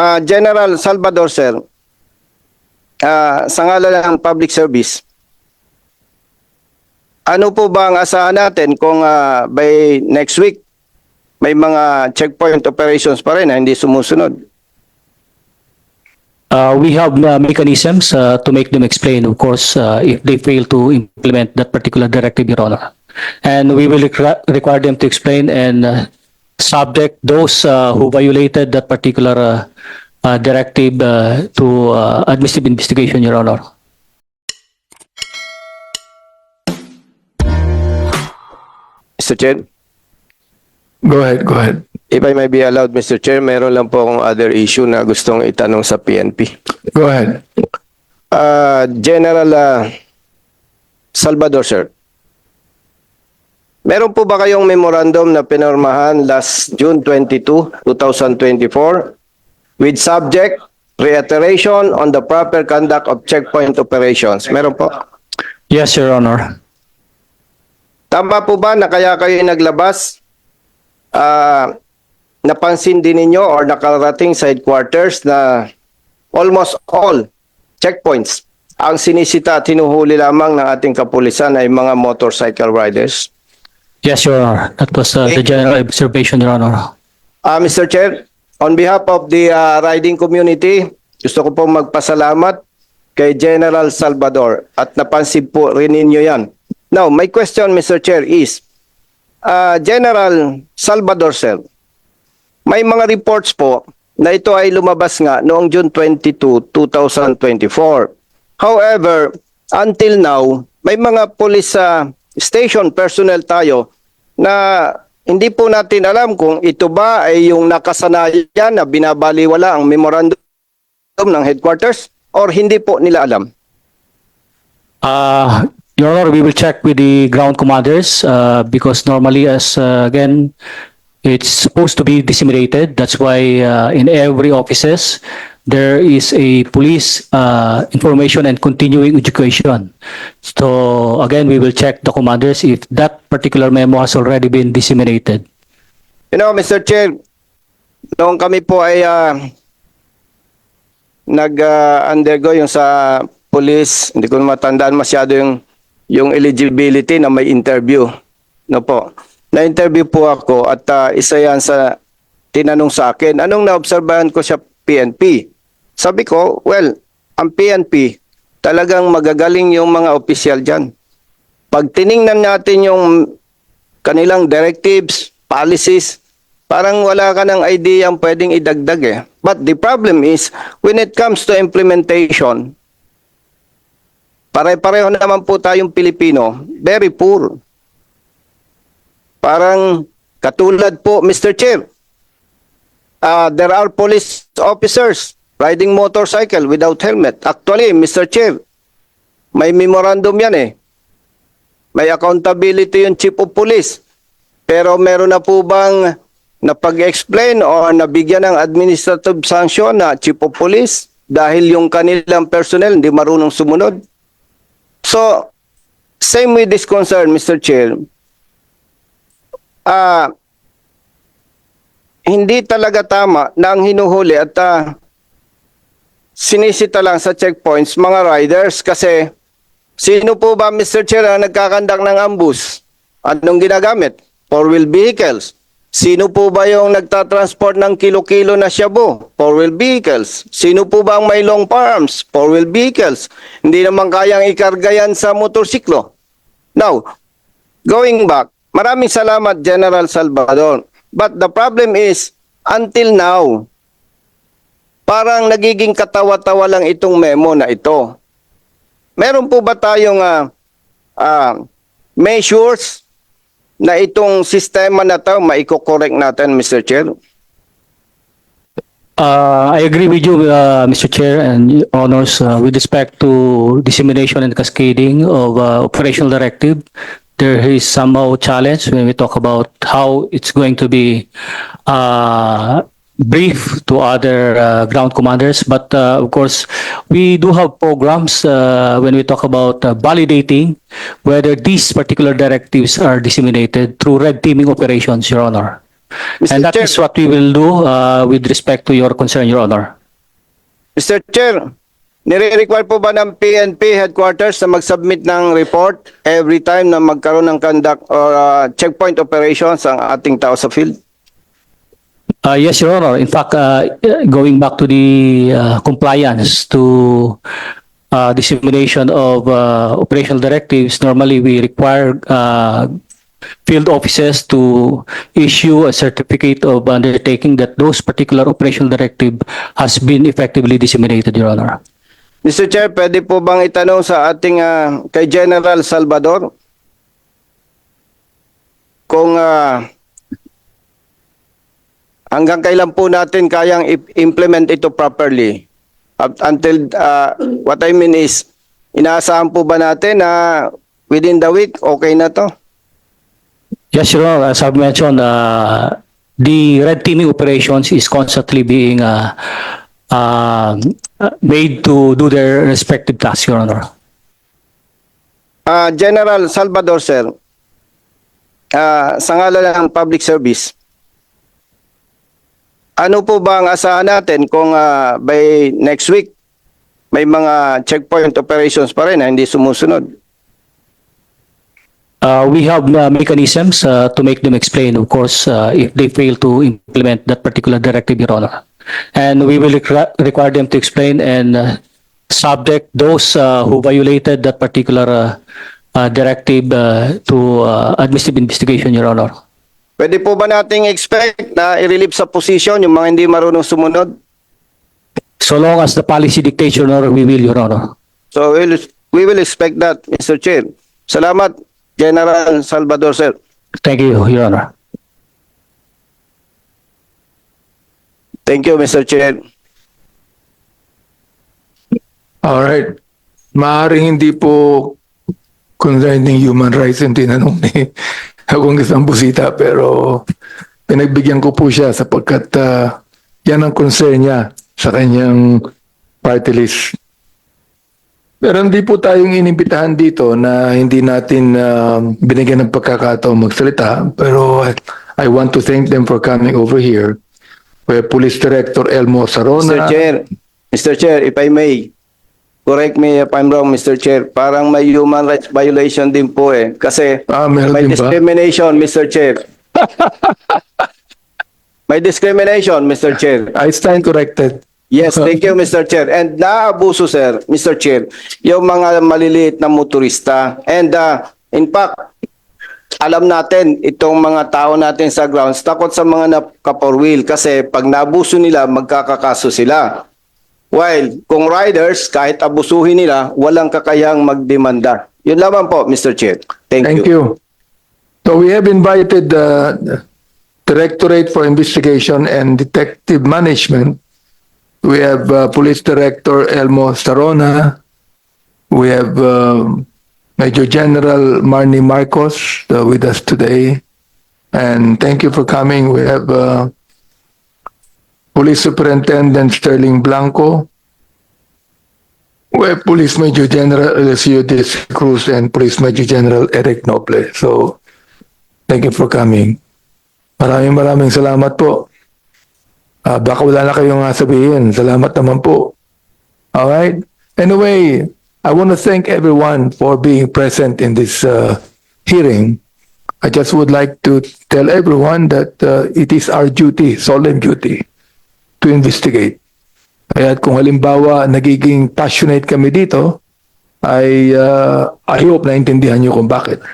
Ah, General Salvador, sir, ah, sa ngalan ng public service, ano po ba ang asahan natin kung ah, by next week may mga checkpoint operations pa rin na hindi sumusunod? Uh, we have uh, mechanisms uh, to make them explain, of course, uh, if they fail to implement that particular directive, Your Honor. And we will requ- require them to explain and uh, subject those uh, who violated that particular uh, uh, directive uh, to uh, administrative investigation, Your Honor. Mr. Chair, Go ahead, go ahead. if I may be allowed, Mr. Chair, meron lang po akong other issue na gustong itanong sa PNP. Go ahead. Ah, General ah, Salvador, sir. Meron po ba kayong memorandum na pinormahan last June 22, 2024 with subject reiteration on the proper conduct of checkpoint operations? Meron po. Yes, Your Honor. Tama po ba na kaya kayo naglabas? Ah, napansin din ninyo or nakarating sa headquarters na almost all checkpoints ang sinisita at hinuhuli lamang ng ating kapulisan ay mga motorcycle riders. Yes, Your Honor. That was uh, the general observation, Your Honor. Ah, Mr. Chair, on behalf of the ah, riding community, gusto ko pong magpasalamat kay General Salvador at napansin po rin ninyo yan. Now, my question, Mr. Chair, is, ah, General Salvador, sir, may mga reports po na ito ay lumabas nga noong June 22, 2024. However, until now, may mga police ah, station personnel tayo na hindi po natin alam kung ito ba ay yung nakasanayan na binabaliwala ang memorandum ng headquarters or hindi po nila alam. Uh, Your Honor, we will check with the ground commanders uh, because normally, as uh, again, it's supposed to be disseminated. That's why uh, in every offices there is a police uh, information and continuing education. So again, we will check the commanders if that particular memo has already been disseminated. You know, Mr. Chair, noong kami po ay ah, nag-undergo yung sa police, hindi ko matandaan masyado yung, yung eligibility na may interview. No po. Na-interview po ako at ah, isa yan sa tinanong sa akin, anong naobserbahan ko sa PNP? Sabi ko, well, ang PNP, talagang magagaling yung mga opisyal dyan. Pag tiningnan natin yung kanilang directives, policies, parang wala ka ng idea ang pwedeng idagdag eh. But the problem is, when it comes to implementation, pare-pareho naman po tayong Pilipino, very poor. Parang katulad po, Mr. Chair, uh, there are police officers riding motorcycle without helmet. Actually, Mr. Chair, may memorandum yan eh. May accountability yung chief of police. Pero meron na po bang napag-explain o nabigyan ng administrative sanction na chief of police dahil yung kanilang personnel hindi marunong sumunod? So, same with this concern, Mr. Chair. Ah, hindi talaga tama na ang hinuhuli at ah, sinisita lang sa checkpoints mga riders kasi sino po ba Mr. Chair ang nagkakandak ng ambush? Anong ginagamit? Four-wheel vehicles. Sino po ba yung nagtatransport ng kilo-kilo na shabu? Four-wheel vehicles. Sino po ba ang may long farms? Four-wheel vehicles. Hindi naman kayang ikarga yan sa motorsiklo. Now, going back, maraming salamat General Salvador. But the problem is, until now, parang nagiging katawa-tawa lang itong memo na ito. Meron po ba tayong ah, ah, measures na itong sistema na to maiko-correct natin, Mr. Chair? Uh, I agree with you, uh, Mr. Chair and honors, uh, with respect to dissemination and cascading of uh, operational directive. There is somehow challenge when we talk about how it's going to be uh, brief to other uh, ground commanders. But uh, of course, we do have programs uh, when we talk about uh, validating whether these particular directives are disseminated through red teaming operations, Your Honor. Mr. And that Chair. is what we will do uh, with respect to your concern, Your Honor. Mr. Chair, nire-require po ba ng PNP headquarters na mag-submit ng report every time na magkaroon ng conduct or uh, checkpoint operations ang ating tao sa field? Uh, yes, Your Honor. In fact, uh, going back to the uh, compliance to uh, dissemination of uh, operational directives, normally we require uh, field offices to issue a certificate of undertaking that those particular operational directive has been effectively disseminated, Your Honor. Mr. Chair, pwede po bang itanong sa ating ah, kay General Salvador kung ah, hanggang kailan po natin kayang implement ito properly? Until ah, what I mean is inaasahan po ba natin na within the week okay na to? Yes, Your Honor. As I've mentioned, uh, the red teaming operations is constantly being uh, uh, made to do their respective tasks, Your Honor. Ah, General Salvador, sir, ah, sa ngalan ng public service, ano po ba ang asahan natin kung ah, by next week may mga checkpoint operations pa rin na hindi sumusunod? Uh, we have uh, mechanisms uh, to make them explain, of course, uh, if they fail to implement that particular directive, Your Honor. And we will requ- require them to explain and uh, subject those uh, who violated that particular uh, uh, directive uh, to uh, administrative investigation, Your Honor. Pwede po ba nating expect na i-relieve sa position yung mga hindi marunong sumunod? So long as the policy dictates, Your Honor, we will, Your Honor. So we'll, we will expect that, Mr. Chair. Salamat, General Salvador, sir. Thank you, Your Honor. Thank you, Mr. Chair. All right. Maaring hindi po concerning human rights yung tinanong ni akong isang busita pero pinagbigyan ko po siya sapagkat ah, yan ang concern niya sa kanyang party list. Pero hindi po tayong inimbitahan dito na hindi natin ah, binigyan ng pagkakataon magsalita. Pero I, I want to thank them for coming over here. Where Police Director Elmo Mr. Sarona. Chair, Mr. Chair, if I may, correct me if I'm wrong, Mr. Chair. Parang may human rights violation din po eh. Kasi Ah, may din ba? discrimination, Mr. Chair. may discrimination, Mr. Chair. I stand corrected. Yes, thank you, Mr. Chair. And naabuso, sir, Mr. Chair, yung mga maliliit na motorista. And uh, in fact, alam natin, itong mga tao natin sa grounds, takot sa mga naka-four wheel kasi pag nabuso nila, magkakakaso sila. While kung riders, kahit abusuhin nila, walang kakayang magdemanda. Yun lamang po, Mr. Chair. Thank, Thank you. So we have invited the Directorate for Investigation and Detective Management. We have uh, Police Director Elmo Sarona. We have um, Major General Marnie Marcos uh, with us today. And thank you for coming. We have uh, Police Superintendent Sterling Blanco. We have Police Major General Alessio Cruz and Police Major General Eric Noble. So, thank you for coming. Maraming maraming salamat po. Ah, baka wala na kayong nga sabihin. Salamat naman po. Alright? Anyway, I want to thank everyone for being present in this uh, hearing. I just would like to tell everyone that uh, it is our duty, solemn duty, to investigate. Kaya kung halimbawa nagiging passionate kami dito, I, uh, I hope naintindihan nyo kung bakit.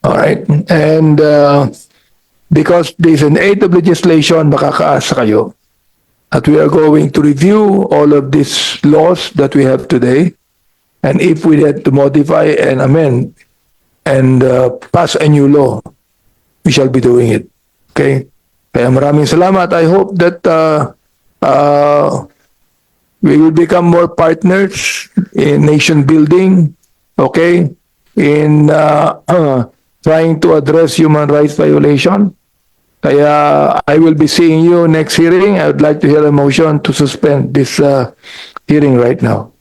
Alright? And uh, because there's an aid of legislation, makakaasa kayo that we are going to review all of these laws that we have today. And if we had to modify and amend and uh, pass a new law, we shall be doing it. Okay? Kaya maraming salamat. I hope that uh, uh, we will become more partners in nation building, okay, in uh, uh, trying to address human rights violation. Kaya I will be seeing you next hearing. I would like to hear a motion to suspend this uh, hearing right now.